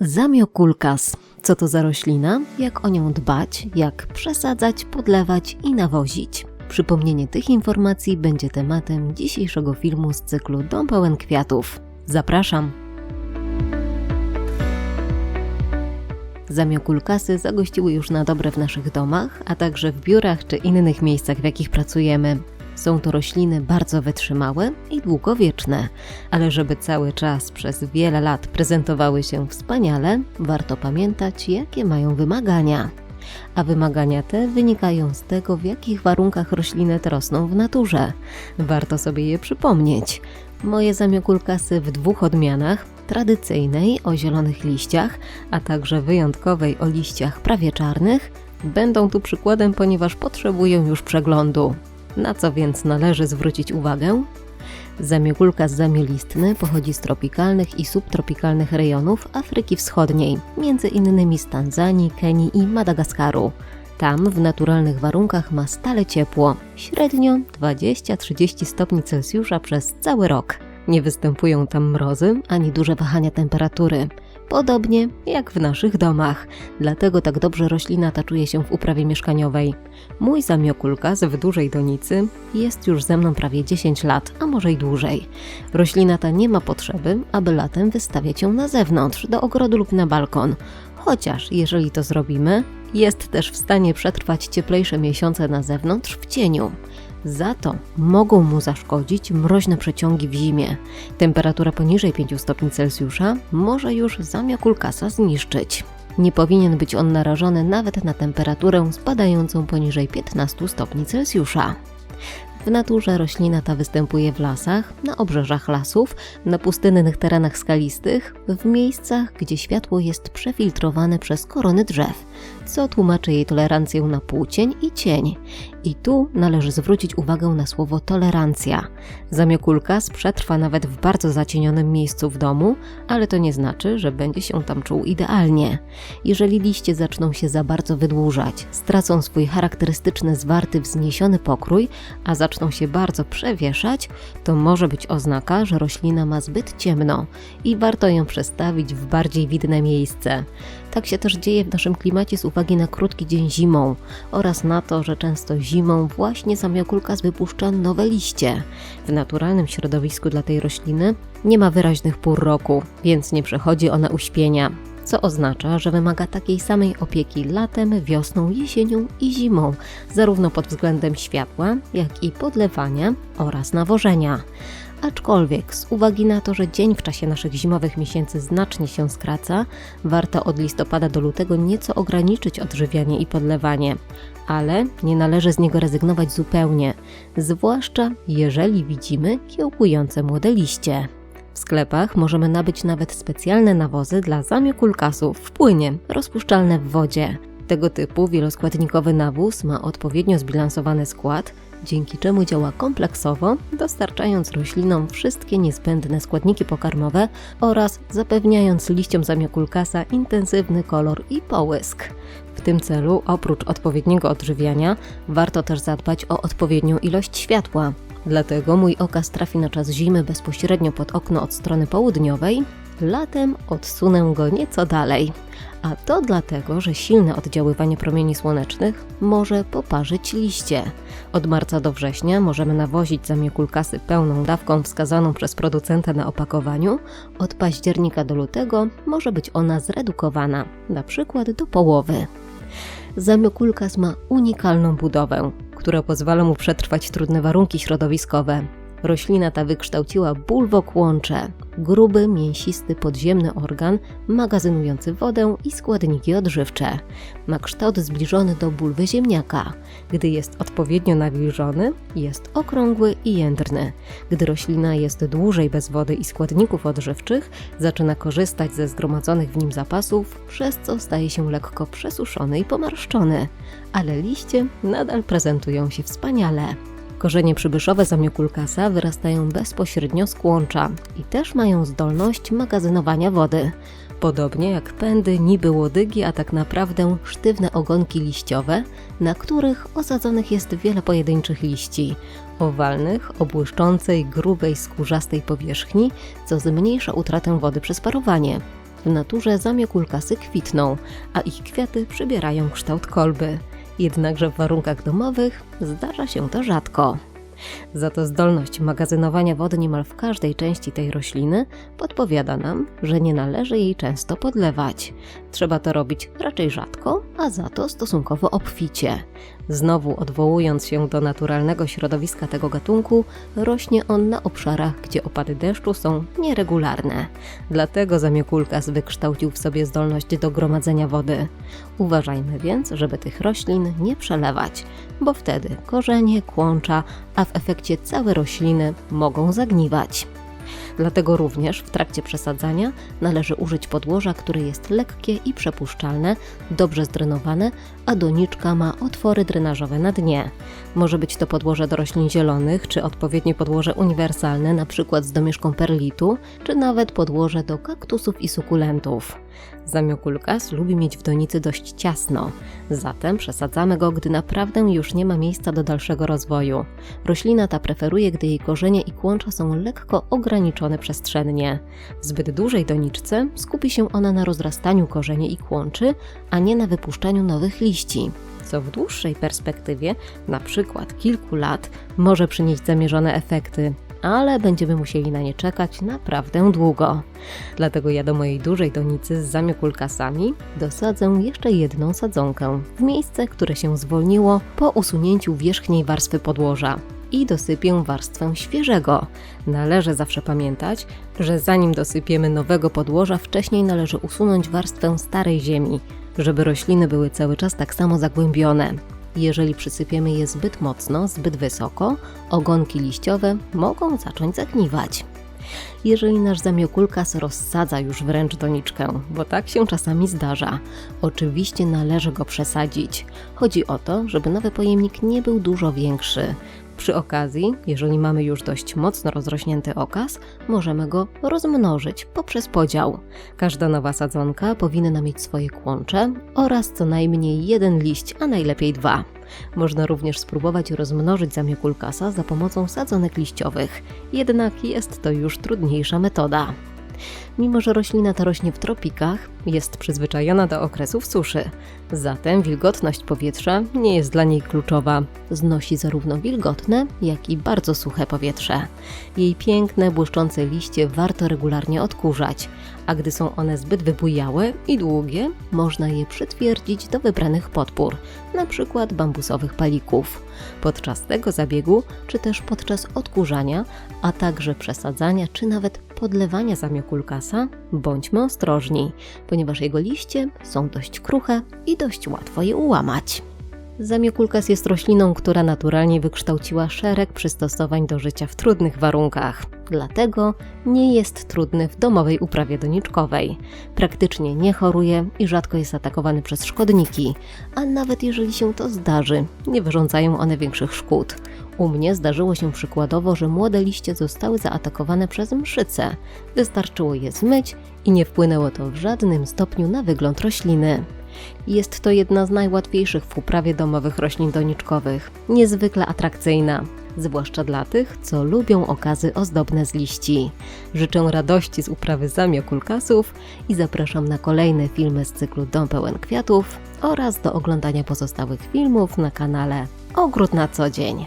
Zamiokulkas. Co to za roślina? Jak o nią dbać? Jak przesadzać, podlewać i nawozić? Przypomnienie tych informacji będzie tematem dzisiejszego filmu z cyklu Dom pełen kwiatów. Zapraszam! Zamiokulkasy zagościły już na dobre w naszych domach, a także w biurach czy innych miejscach, w jakich pracujemy. Są to rośliny bardzo wytrzymałe i długowieczne, ale żeby cały czas przez wiele lat prezentowały się wspaniale, warto pamiętać, jakie mają wymagania. A wymagania te wynikają z tego, w jakich warunkach rośliny te rosną w naturze. Warto sobie je przypomnieć. Moje zamiokulkasy w dwóch odmianach tradycyjnej o zielonych liściach, a także wyjątkowej o liściach prawie czarnych, będą tu przykładem, ponieważ potrzebują już przeglądu. Na co więc należy zwrócić uwagę? Zamiogólka zamielistny pochodzi z tropikalnych i subtropikalnych rejonów Afryki Wschodniej, między innymi z Tanzanii, Kenii i Madagaskaru. Tam w naturalnych warunkach ma stale ciepło, średnio 20-30 stopni Celsjusza przez cały rok. Nie występują tam mrozy ani duże wahania temperatury. Podobnie jak w naszych domach, dlatego tak dobrze roślina taczuje się w uprawie mieszkaniowej. Mój zamiokulkas w dużej donicy jest już ze mną prawie 10 lat, a może i dłużej. Roślina ta nie ma potrzeby, aby latem wystawiać ją na zewnątrz, do ogrodu lub na balkon. Chociaż jeżeli to zrobimy, jest też w stanie przetrwać cieplejsze miesiące na zewnątrz w cieniu. Za to mogą mu zaszkodzić mroźne przeciągi w zimie. Temperatura poniżej 5 stopni Celsjusza może już zamiokulkasa zniszczyć. Nie powinien być on narażony nawet na temperaturę spadającą poniżej 15 stopni Celsjusza. W naturze roślina ta występuje w lasach, na obrzeżach lasów, na pustynnych terenach skalistych, w miejscach, gdzie światło jest przefiltrowane przez korony drzew, co tłumaczy jej tolerancję na płócień i cień. I tu należy zwrócić uwagę na słowo tolerancja. Zamiokulkas przetrwa nawet w bardzo zacienionym miejscu w domu, ale to nie znaczy, że będzie się tam czuł idealnie. Jeżeli liście zaczną się za bardzo wydłużać, stracą swój charakterystyczny zwarty wzniesiony pokrój, a zaczną się bardzo przewieszać, to może być oznaka, że roślina ma zbyt ciemno i warto ją przestawić w bardziej widne miejsce. Tak się też dzieje w naszym klimacie z uwagi na krótki dzień zimą oraz na to, że często zimą właśnie zamiokulkas wypuszcza nowe liście. W naturalnym środowisku dla tej rośliny nie ma wyraźnych pór roku, więc nie przechodzi ona uśpienia co oznacza, że wymaga takiej samej opieki latem, wiosną, jesienią i zimą, zarówno pod względem światła, jak i podlewania oraz nawożenia. Aczkolwiek z uwagi na to, że dzień w czasie naszych zimowych miesięcy znacznie się skraca, warto od listopada do lutego nieco ograniczyć odżywianie i podlewanie, ale nie należy z niego rezygnować zupełnie, zwłaszcza jeżeli widzimy kiełkujące młode liście. W sklepach możemy nabyć nawet specjalne nawozy dla zamiokulkasów w płynie, rozpuszczalne w wodzie. Tego typu wieloskładnikowy nawóz ma odpowiednio zbilansowany skład, dzięki czemu działa kompleksowo, dostarczając roślinom wszystkie niezbędne składniki pokarmowe oraz zapewniając liściom zamiokulkasa intensywny kolor i połysk. W tym celu, oprócz odpowiedniego odżywiania, warto też zadbać o odpowiednią ilość światła. Dlatego mój okaz trafi na czas zimy bezpośrednio pod okno od strony południowej, latem odsunę go nieco dalej. A to dlatego, że silne oddziaływanie promieni słonecznych może poparzyć liście. Od marca do września możemy nawozić zamiekulkasy pełną dawką wskazaną przez producenta na opakowaniu. Od października do lutego może być ona zredukowana, na przykład do połowy. Zamiokulkas ma unikalną budowę, która pozwala mu przetrwać trudne warunki środowiskowe. Roślina ta wykształciła bulwokłącze, gruby, mięsisty podziemny organ magazynujący wodę i składniki odżywcze. Ma kształt zbliżony do bulwy ziemniaka. Gdy jest odpowiednio nawilżony, jest okrągły i jędrny. Gdy roślina jest dłużej bez wody i składników odżywczych, zaczyna korzystać ze zgromadzonych w nim zapasów, przez co staje się lekko przesuszony i pomarszczony. Ale liście nadal prezentują się wspaniale. Korzenie przybyszowe zamiokulkasa wyrastają bezpośrednio z kłącza i też mają zdolność magazynowania wody. Podobnie jak pędy, niby łodygi, a tak naprawdę sztywne ogonki liściowe, na których osadzonych jest wiele pojedynczych liści, owalnych, o błyszczącej, grubej, skórzastej powierzchni, co zmniejsza utratę wody przez parowanie. W naturze zamiokulkasy kwitną, a ich kwiaty przybierają kształt kolby. Jednakże w warunkach domowych zdarza się to rzadko. Za to zdolność magazynowania wody niemal w każdej części tej rośliny podpowiada nam, że nie należy jej często podlewać. Trzeba to robić raczej rzadko, a za to stosunkowo obficie. Znowu odwołując się do naturalnego środowiska tego gatunku, rośnie on na obszarach, gdzie opady deszczu są nieregularne. Dlatego zamiokulkas wykształcił w sobie zdolność do gromadzenia wody. Uważajmy więc, żeby tych roślin nie przelewać, bo wtedy korzenie, kłącza, a w efekcie całe rośliny mogą zagniwać. Dlatego również w trakcie przesadzania należy użyć podłoża, które jest lekkie i przepuszczalne, dobrze zdrenowane, a doniczka ma otwory drenażowe na dnie. Może być to podłoże do roślin zielonych, czy odpowiednie podłoże uniwersalne, np. z domieszką perlitu, czy nawet podłoże do kaktusów i sukulentów. Zamiokulkas lubi mieć w donicy dość ciasno, zatem przesadzamy go, gdy naprawdę już nie ma miejsca do dalszego rozwoju. Roślina ta preferuje, gdy jej korzenie i kłącza są lekko ograniczone przestrzennie. W zbyt dużej doniczce skupi się ona na rozrastaniu korzeni i kłączy, a nie na wypuszczaniu nowych liści co w dłuższej perspektywie, na przykład kilku lat, może przynieść zamierzone efekty, ale będziemy musieli na nie czekać naprawdę długo. Dlatego ja do mojej dużej donicy z zamiokulkasami dosadzę jeszcze jedną sadzonkę w miejsce, które się zwolniło po usunięciu wierzchniej warstwy podłoża i dosypię warstwę świeżego. Należy zawsze pamiętać, że zanim dosypiemy nowego podłoża, wcześniej należy usunąć warstwę starej ziemi, żeby rośliny były cały czas tak samo zagłębione. Jeżeli przysypiemy je zbyt mocno, zbyt wysoko, ogonki liściowe mogą zacząć zagniwać. Jeżeli nasz zamiokulkas rozsadza już wręcz doniczkę, bo tak się czasami zdarza, oczywiście należy go przesadzić. Chodzi o to, żeby nowy pojemnik nie był dużo większy. Przy okazji, jeżeli mamy już dość mocno rozrośnięty okaz, możemy go rozmnożyć poprzez podział. Każda nowa sadzonka powinna mieć swoje kłącze oraz co najmniej jeden liść, a najlepiej dwa. Można również spróbować rozmnożyć zamiokulkasa za pomocą sadzonek liściowych, jednak jest to już trudniejsza metoda. Mimo, że roślina ta rośnie w tropikach, jest przyzwyczajona do okresów suszy. Zatem wilgotność powietrza nie jest dla niej kluczowa. Znosi zarówno wilgotne, jak i bardzo suche powietrze. Jej piękne, błyszczące liście warto regularnie odkurzać, a gdy są one zbyt wybujałe i długie, można je przytwierdzić do wybranych podpór, np. bambusowych palików. Podczas tego zabiegu, czy też podczas odkurzania, a także przesadzania, czy nawet podlewania zamiokulkasa, bądźmy ostrożni, ponieważ jego liście są dość kruche i dość łatwo je ułamać. Zamiokulkas jest rośliną, która naturalnie wykształciła szereg przystosowań do życia w trudnych warunkach. Dlatego nie jest trudny w domowej uprawie doniczkowej. Praktycznie nie choruje i rzadko jest atakowany przez szkodniki, a nawet jeżeli się to zdarzy, nie wyrządzają one większych szkód. U mnie zdarzyło się przykładowo, że młode liście zostały zaatakowane przez mszyce. Wystarczyło je zmyć i nie wpłynęło to w żadnym stopniu na wygląd rośliny. Jest to jedna z najłatwiejszych w uprawie domowych roślin doniczkowych, niezwykle atrakcyjna, zwłaszcza dla tych, co lubią okazy ozdobne z liści. Życzę radości z uprawy zamiokulkasów i zapraszam na kolejne filmy z cyklu Dom pełen kwiatów oraz do oglądania pozostałych filmów na kanale Ogród na co dzień.